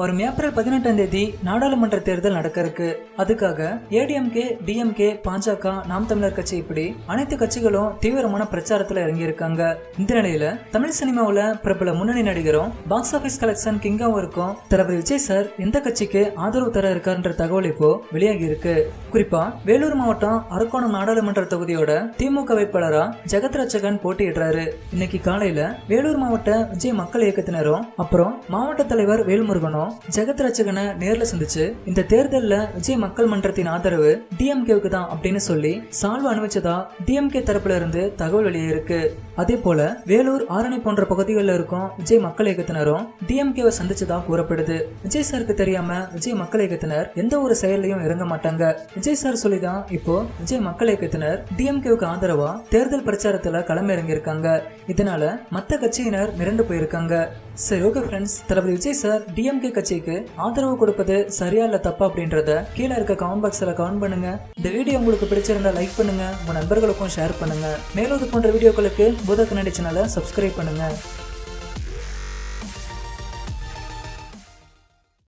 வரும் ஏப்ரல் பதினெட்டாம் தேதி நாடாளுமன்ற தேர்தல் நடக்க இருக்கு அதுக்காக ஏடிஎம்கே டிஎம்கே பாஜக நாம் தமிழர் கட்சி இப்படி அனைத்து கட்சிகளும் தீவிரமான பிரச்சாரத்துல இறங்கி இருக்காங்க இந்த நிலையில தமிழ் சினிமாவில பிரபல முன்னணி நடிகரும் பாக்ஸ் ஆபீஸ் கலெக்ஷன் கிங்காவும் இருக்கும். தளபதி விஜய் சார் எந்த கட்சிக்கு ஆதரவு தர இருக்காருன்ற தகவல் இப்போ வெளியாகி இருக்கு. குறிப்பா வேலூர் மாவட்டம் அரக்கோணம் நாடாளுமன்ற தொகுதியோட திமுக வேட்பாளரா ஜெகத் ரட்சகன் போட்டியிடுறாரு. இன்னைக்கு காலையில வேலூர் மாவட்ட விஜய் மக்கள் இயக்கத்தினரும் அப்புறம் மாவட்ட தலைவர் வேல்முருகனும் ஜெகத் ரச்சகனை நேர்ல சந்திச்சு இந்த தேர்தல்ல விஜய் மக்கள் மன்றத்தின் ஆதரவு டிஎம்கேவுக்கு தான் அப்படின்னு சொல்லி சால்வு அனுபவிச்சதா டிஎம்கே தரப்புல இருந்து தகவல் வெளியிருக்கு அதே போல வேலூர் ஆரணி போன்ற பகுதிகளில் இருக்கும் விஜய் மக்கள் இயக்கத்தினரும் டிஎம்கேவை சந்திச்சதா கூறப்படுது. விஜய் சாருக்கு தெரியாம விஜய் மக்கள் இயக்கத்தினர் எந்த ஒரு செயல்லையும் இறங்க மாட்டாங்க. விஜய் சார் சொல்லிதான் இப்போ விஜய் மக்கள் இயக்கத்தினர் டிஎம்கேவுக்கு ஆதரவா தேர்தல் பிரச்சாரத்துல களமிறங்கியிருக்காங்க. இதனால மத்த கட்சியினர் மிரண்டு போயிருக்காங்க. சரி ஓகே ஃப்ரெண்ட்ஸ் தளபதி விஜய் சார் டிஎம்கே கட்சிக்கு ஆதரவு கொடுப்பது சரியா இல்ல தப்பா அப்படின்றத கீழே இருக்க கமெண்ட் பாக்ஸ்ல கமெண்ட் பண்ணுங்க. இந்த வீடியோ உங்களுக்கு பிடிச்சிருந்தா லைக் பண்ணுங்க. உங்க நண்பர்களுக்கும் ஷேர் பண்ணுங்க. மேலும் இது போன்ற வீடியோக்களுக்கு பூத கண்ணாடி சேனலை சப்ஸ்கிரைப் பண்ணுங்க.